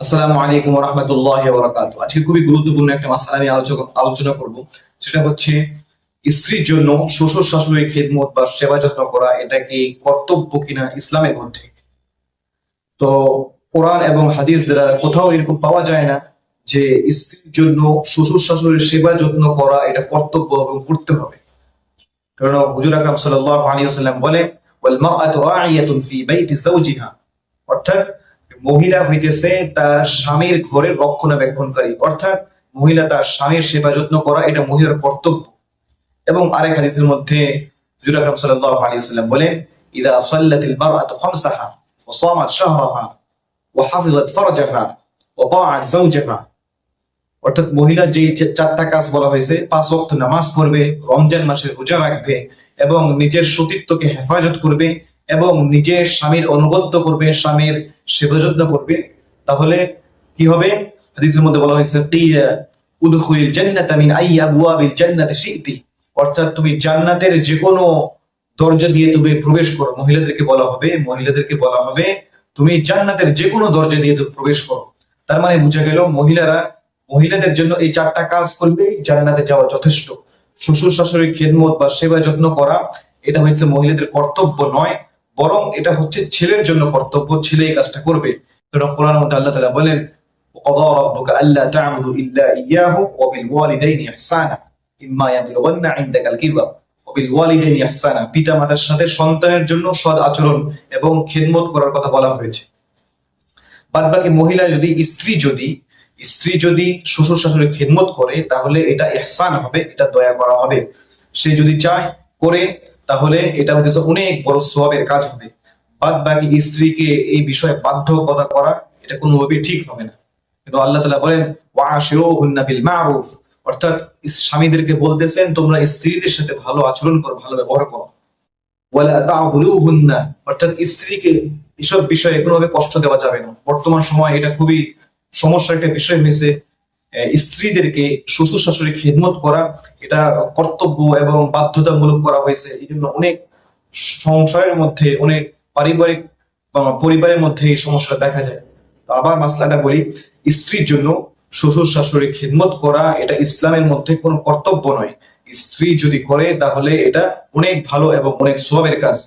আসসালামু আলাইকুম রহমতুল্লাহ আজকে খুবই গুরুত্বপূর্ণ একটা মাসালা আমি আলোচনা করব। সেটা হচ্ছে স্ত্রীর জন্য শ্বশুর শাশুড়ির খেদমত বা সেবা যত্ন করা, এটা কি কর্তব্য কিনা ইসলামের মধ্যে? তো কোরআন এবং হাদিস দ্বারা কোথাও এরকম পাওয়া যায় না যে স্ত্রীর জন্য শ্বশুর শাশুড়ির সেবা যত্ন করা এটা কর্তব্য এবং করতে হবে। কারণ হুজুর আকরাম সাল্লাল্লাহু আলাইহি বলেন অর্থাৎ মহিলা হইতেছে তার স্বামীর ঘরের রক্ষণাবেক্ষণকারী। অর্থাৎ মহিলা তার স্বামীর সেবা যত্ন করা, এটা মহিলার কর্তব্য। এবং আরেক হাদিসের মধ্যে বলেন, ইদা মারআতু খামসাহা ওয়া সামাত শাহরাহা ওয়া ওয়া যাওজাহা। অর্থাৎ মহিলা যে যে চারটা কাজ বলা হয়েছে, পাঁচ ওয়াক্ত নামাজ পড়বে, রমজান মাসে রোজা রাখবে এবং নিজের সতীত্বকে হেফাজত করবে এবং নিজের স্বামীর অনুগত্য করবে, স্বামীর সেবা যত্ন করবে, তাহলে কি হবে? হাদিসের মধ্যে বলা হয়েছে, কিয়া উদখুলিল জান্নাতা মিন আই আবওয়াবিল জান্নাতি শি'তি। অর্থাৎ তুমি জান্নাতের যে কোনো দরজা দিয়ে তুমি প্রবেশ করো। মহিলাদেরকে বলা হবে, মহিলাদেরকে বলা হবে, তুমি জান্নাতের যে কোনো দরজা দিয়ে তুমি প্রবেশ করো। তার মানে বোঝা গেল, মহিলারা, মহিলাদের জন্য এই চারটা কাজ করলেই জান্নাতে যাওয়া যথেষ্ট। শ্বশুর শাশুড়ির খেদমত বা সেবা যত্ন করা, এটা হচ্ছে মহিলাদের কর্তব্য নয়। বরং এটা হচ্ছে ছেলের জন্য কর্তব্য ছেলে এই কাজটা করবে কারণ কোরআন মধ্যে আল্লাহ তাআলা বলেন وقضى ربك ألا تعبدوا إلا إياه وبالوالدين إحسانا إما يبلغن عندك الكبر وبالوالدين إحسانا পিতা মাতার সাথে সন্তানের জন্য সৎ আচরণ এবং খেদমত করার কথা বলা হয়েছে বাদ বাকি মহিলা যদি স্ত্রী যদি স্ত্রী যদি শ্বশুর শাশুড়ি খেদমত করে তাহলে এটা এহসান হবে এটা দয়া করা হবে সে যদি চায় করে, তাহলে এটা হচ্ছে অনেক বড় সবের কাজ হবে। বাদ বাকি স্ত্রীকে এই বিষয়ে বাধ্যকতা করা এটা কোনোভাবেই ঠিক হবে না। কিন্তু আল্লাহ তালা বলেন, ওয়াশিরুহুন্না বিল মারুফ। অর্থাৎ স্বামীদেরকে বলতেছেন, তোমরা স্ত্রীদের সাথে ভালো আচরণ করো, ভালো ব্যবহার করো। ওয়ালা তা'বুলুহুন্না অর্থাৎ স্ত্রীকে এসব বিষয়ে কোনোভাবে কষ্ট দেওয়া যাবে না। বর্তমান সময় এটা খুবই সমস্যার একটা বিষয় হয়েছে। স্ত্রীদেরকে শ্বশুর শাশুড়ি খেদমত করা, এটা কর্তব্য এবং বাধ্যতামূলক করা হয়েছে। এই জন্য অনেক সংসারের মধ্যে, অনেক পারিবারিক পরিবারের মধ্যে এই সমস্যা দেখা যায়। তো আবার মাসলাটা বলি, স্ত্রীর জন্য শ্বশুর শাশুড়ি খেদমত করা, এটা ইসলামের মধ্যে কোনো কর্তব্য নয়। স্ত্রী যদি করে, তাহলে এটা অনেক ভালো এবং অনেক সোয়াবের কাজ।